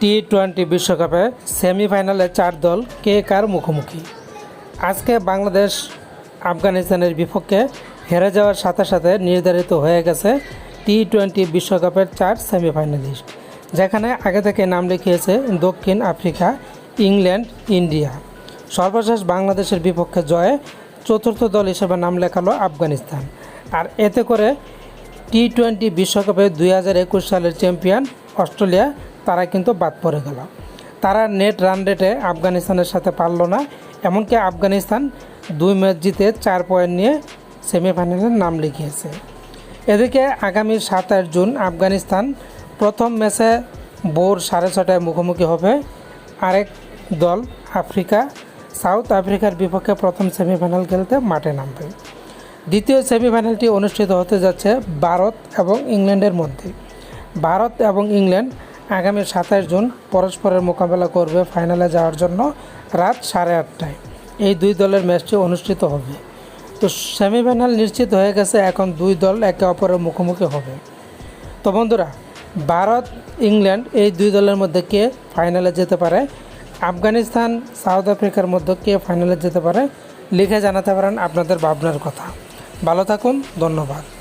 T twenty বিশ্বকাপে সেমিফাইনালে চার দল কে কার মুখোমুখি? আজকে বাংলাদেশ আফগানিস্তানের বিপক্ষে হেরে যাওয়ার সাথে সাথে নির্ধারিত হয়ে গেছে টি টোয়েন্টি বিশ্বকাপের চার সেমিফাইনালিস্ট, যেখানে আগে থেকে নাম লিখিয়েছে দক্ষিণ আফ্রিকা, ইংল্যান্ড, ইন্ডিয়া। সর্বশেষ বাংলাদেশের বিপক্ষে জয়ে চতুর্থ দল হিসেবে নাম লেখালো আফগানিস্তান। আর এতে করে টি টোয়েন্টি বিশ্বকাপে দুই হাজার একুশ সালের চ্যাম্পিয়ন অস্ট্রেলিয়া তারা কিন্তু বাদ পড়ে গেল। তারা নেট রান রেটে আফগানিস্তানের সাথে পারল না, এমনকি আফগানিস্তান দুই ম্যাচ জিতে চার পয়েন্ট নিয়ে সেমিফাইনালের নাম লিখিয়েছে। এদিকে আগামী সাতাশ জুন আফগানিস্তান প্রথম ম্যাচে ভোর সাড়ে ছটায় মুখোমুখি হবে। আরেক দল আফ্রিকা, সাউথ আফ্রিকার বিপক্ষে প্রথম সেমিফাইনাল খেলতে মাঠে নামবে। দ্বিতীয় সেমিফাইনালটি অনুষ্ঠিত হতে যাচ্ছে ভারত এবং ইংল্যান্ডের মধ্যে। ভারত এবং ইংল্যান্ড আগামী সাতাশ জুন পরস্পরের মোকাবেলা করবে ফাইনালে যাওয়ার জন্য রাত সাড়ে আটটায়। এই দুই দলের ম্যাচটি অনুষ্ঠিত হবে। তো সেমিফাইনাল নিশ্চিত হয়ে গেছে, এখন দুই দল একে অপরের মুখোমুখি হবে। তো বন্ধুরা, ভারত, ইংল্যান্ড এই দুই দলের মধ্যে কে ফাইনালে যেতে পারে? আফগানিস্তান, সাউথ আফ্রিকার মধ্যে কে ফাইনালে যেতে পারে? লিখে জানাতে পারেন আপনাদের ভাবনার কথা। ভালো থাকুন, ধন্যবাদ।